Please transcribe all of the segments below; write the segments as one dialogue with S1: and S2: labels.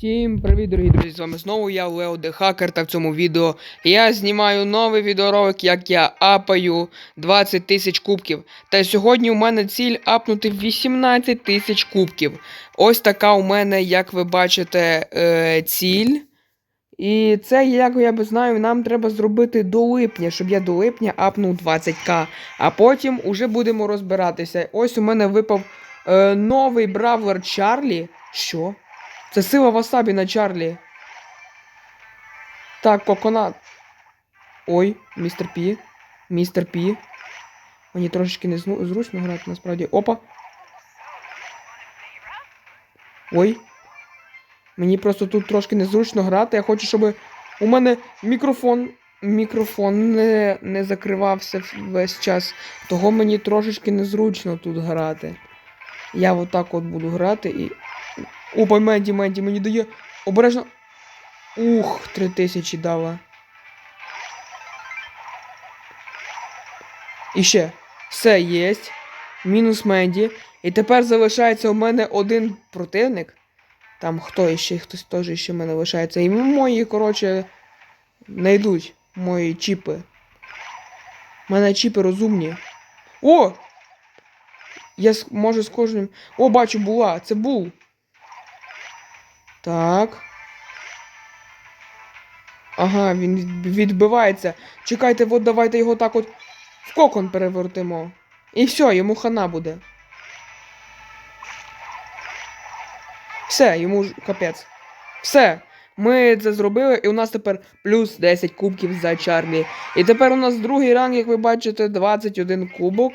S1: Всім привіт, дорогі друзі! З вами знову я, Лео Де Хакер, та в цьому відео я знімаю новий відеоролик, як я апаю 20 тисяч кубків. Та сьогодні у мене ціль апнути 18 тисяч кубків. Ось така у мене, як ви бачите, е, ціль. І це, як я би знаю, нам треба зробити до липня, щоб я до липня апнув 20к. А потім уже будемо розбиратися. Ось у мене випав е, новий бравлер Чарлі. Що? Це сила васабі на Чарлі. Так, коконат. Ой, містер Пі. Містер Пі. Мені трошечки не зручно грати, насправді. Опа. Ой. Мені просто тут трошки незручно грати. Я хочу, щоб у мене мікрофон. Мікрофон не, не закривався весь час. Того мені трошечки незручно тут грати. Я отак от буду грати і. Опа, Менді, Менді, мені дає. Обережно. Ух, три тисячі дала. І ще. Все єсть. Мінус Менді. І тепер залишається у мене один противник. Там хто іще, хтось теж ще в мене лишається. І мої, коротше, не йдуть. Мої чіпи. У мене чіпи розумні. О! Я можу з кожним. О, бачу, була. Це був. Так. Ага, він відбивається. Чекайте, от давайте його так от в кокон перевертимо. І все, йому хана буде. Все, йому ж капець. Все. Ми це зробили, і у нас тепер плюс 10 кубків за Чарлі. І тепер у нас другий ранг, як ви бачите, 21 кубок.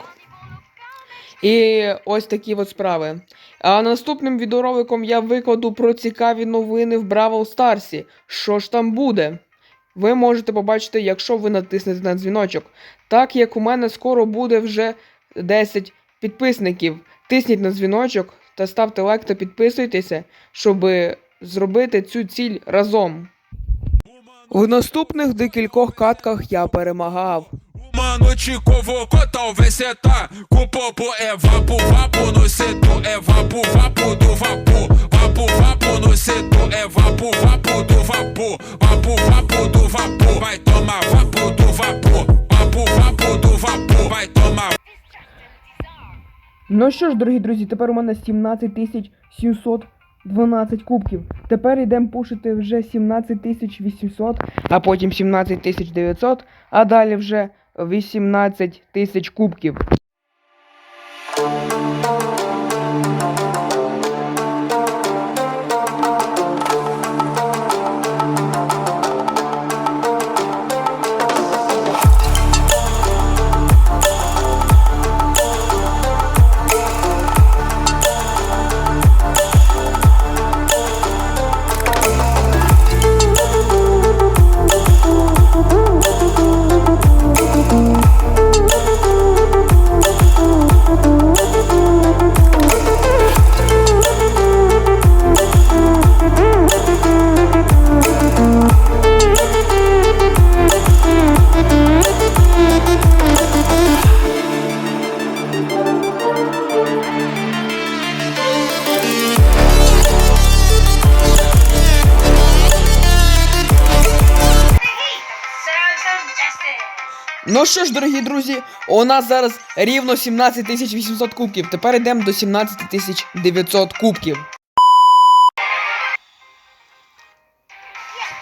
S1: І ось такі от справи. А наступним відеороликом я викладу про цікаві новини в Бравл Старсі. Що ж там буде? Ви можете побачити, якщо ви натиснете на дзвіночок. Так як у мене скоро буде вже 10 підписників. Тисніть на дзвіночок та ставте лайк та підписуйтеся, щоб зробити цю ціль разом. В наступних декількох катках я перемагав.
S2: Mano, te convocou, talvez cê tá com popo é vapo, vapo no setor, é vapo, vapo do vapor, vapo, vapo no setor, é vapo, vapo do vapor, vapo, vapo do vapor, vai tomar vapo do vapor, vapo, vapo do vapor, vai tomar
S1: Ну що ж, дорогі друзі, тепер у мене 17 712 кубків. Тепер йдемо пушити вже 17 800, а потім 17 900, а далі вже 18 тисяч кубків. Ну що ж, дорогі друзі, у нас зараз рівно 17 800 кубків. Тепер йдемо до 17 900 кубків.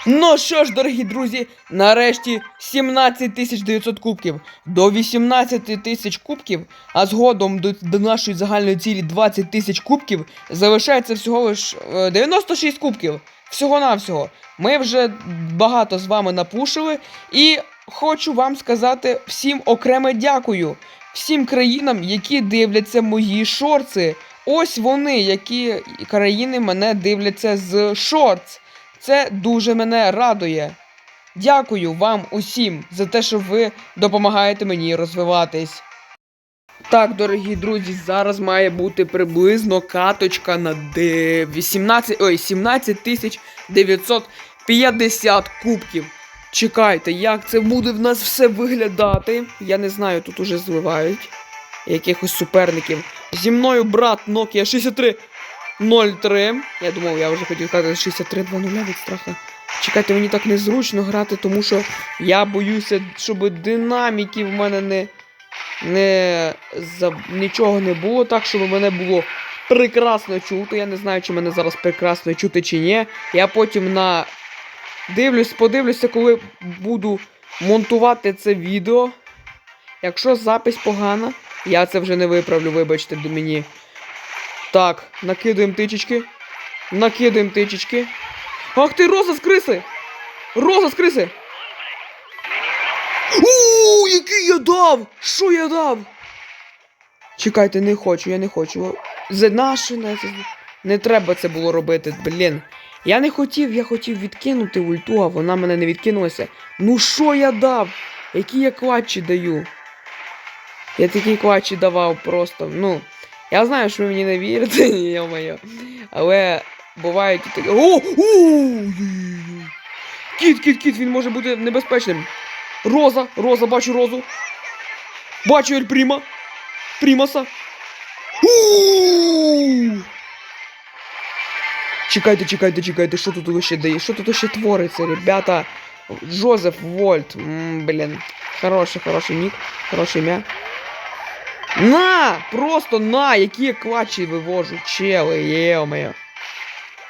S1: Ну що ж, дорогі друзі, нарешті 17 900 кубків до 18 тисяч кубків, а згодом до, до нашої загальної цілі 20 тисяч кубків залишається всього лиш е, 96 кубків. Всього-навсього. Ми вже багато з вами напушили, і хочу вам сказати всім окреме дякую. Всім країнам, які дивляться мої шорти. Ось вони, які країни мене дивляться з шортс. Це дуже мене радує. Дякую вам усім за те, що ви допомагаєте мені розвиватись. Так, дорогі друзі, зараз має бути приблизно каточка на 18, ой, 17 тисяч 950 кубків. Чекайте, як це буде в нас все виглядати. Я не знаю, тут уже зливають якихось суперників. Зі мною брат Nokia 63. 0-3. Я думав, я вже хотів сказати 63-2-0 від страха. Чекайте, мені так незручно грати, тому що я боюся, щоб динаміки в мене не. не за... нічого не було так, щоб мене було прекрасно чути. Я не знаю, чи мене зараз прекрасно чути чи ні. Я потім на. Дивлюсь, подивлюся, коли буду монтувати це відео. Якщо запись погана, я це вже не виправлю, вибачте до мені. Так, накидаємо тичечки. Накидаємо тичечки. Ах ти, роза з криси! Роза з криси! Ууу, який я дав! Що я дав? Чекайте, не хочу, я не хочу. За не, не треба це було робити, блін. Я не хотів, я хотів відкинути ульту, а вона мене не відкинулася. Ну що я дав? Які я клатчі даю? Я такі клатчі давав просто. Ну, я знаю, що ви мені не вірите, йо-моє. Але бувають такі. О! Кіт, кіт, кіт, він може бути небезпечним. Роза, Роза, бачу розу. Бачу Ель Пріма. Прімаса. У! Чекайте, чекайте, чекайте, що тут ще дає? Що тут ще твориться, ребята? Джозеф Вольт. М, блін. Хороший, хороший нік, хороше ім'я. На! Просто на! Які я клатчі вивожу, чели, є-моє.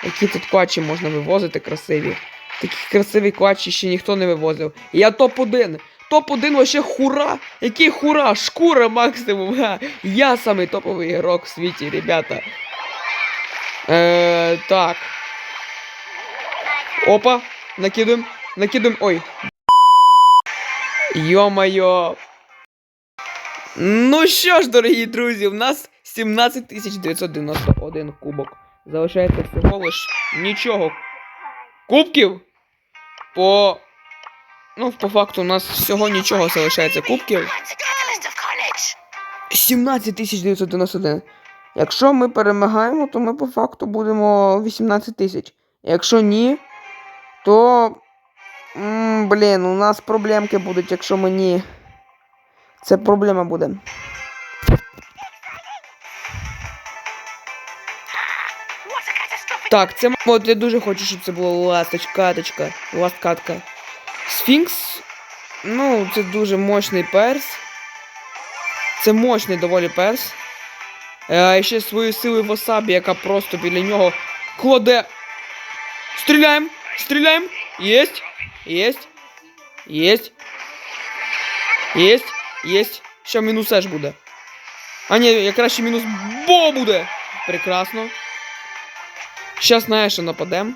S1: Які тут клатчі можна вивозити красиві. Такі красиві клатчі ще ніхто не вивозив. Я топ-1. Топ-1 вообще хура. Який хура? Шкура максимум. Га. Я самий топовий ігрок в світі, ребята. Е, так. Опа. Накидуємо. Накидуємо. Ой. Йо-моє. Ну що ж, дорогі друзі, у нас 17991 кубок. Залишається всього лиш нічого. Кубків? По. Ну, по факту, у нас всього нічого залишається кубків. 17991. Якщо ми перемагаємо, то ми по факту будемо 18 тисяч. Якщо ні, то. м, блін, у нас проблемки будуть, якщо ми ні. Це проблема буде. Так, це от я дуже хочу, щоб це була ласточка, каточка, ласт катка. Сфінкс. Ну, це дуже мощний перс. Це мощний доволі перс. Е, А ще свою силу в осабі, яка просто біля нього кладе. Стріляємо! Стріляємо! Єсть! Єсть! Єсть! Єсть! Єсть! Ще мінус Еш буде. А ні, якраз ще мінус Бо буде! Прекрасно. Щас на Еша нападем.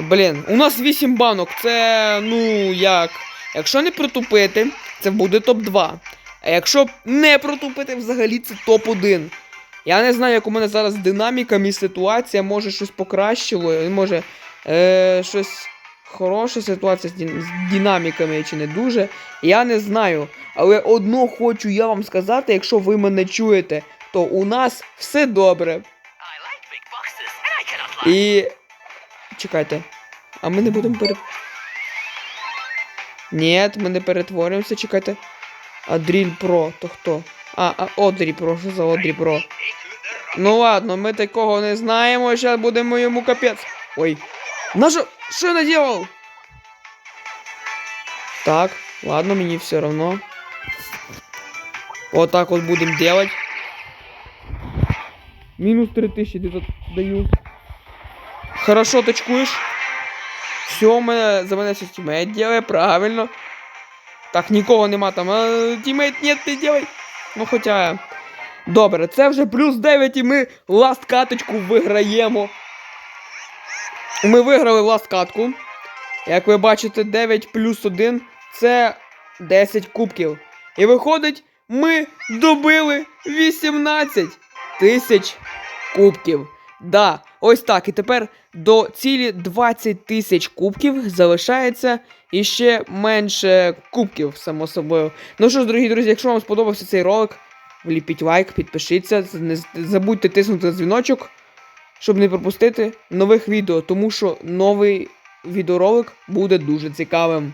S1: Блін, у нас 8 банок. Це, ну, як. Якщо не протупити, це буде топ-2. А якщо не протупити, взагалі це топ-1. Я не знаю, як у мене зараз з динаміками ситуація, може щось покращило, може е, щось хороша ситуація з, дін- з динаміками чи не дуже. Я не знаю. Але одно хочу я вам сказати, якщо ви мене чуєте, то у нас все добре. І. Чекайте. А ми не будемо пере. Ні, ми не перетворюємося, чекайте. А Про, то хто? А, а Одрі Про, що за Одрі Про? Ну ладно, ми такого не знаємо, зараз будемо йому капець. Ой. На що? Я наделал? Так, ладно, мені все равно. Вот так вот будем делать. Минус 3900 даю. Хорошо точкуєш. Все, мене, за мене все тімейт делає, правильно. Так, нікого нема там. А, тімейт, ні, ти делай. Ну хоча. Добре, це вже плюс 9 і ми ласт каточку виграємо. Ми виграли ласт катку. Як ви бачите, 9 плюс 1 це 10 кубків. І виходить, ми добили 18 тисяч кубків. Да, ось так. І тепер до цілі 20 тисяч кубків залишається іще менше кубків, само собою. Ну що ж, дорогі друзі, якщо вам сподобався цей ролик, вліпіть лайк, підпишіться, не забудьте тиснути дзвіночок, щоб не пропустити нових відео, тому що новий відеоролик буде дуже цікавим.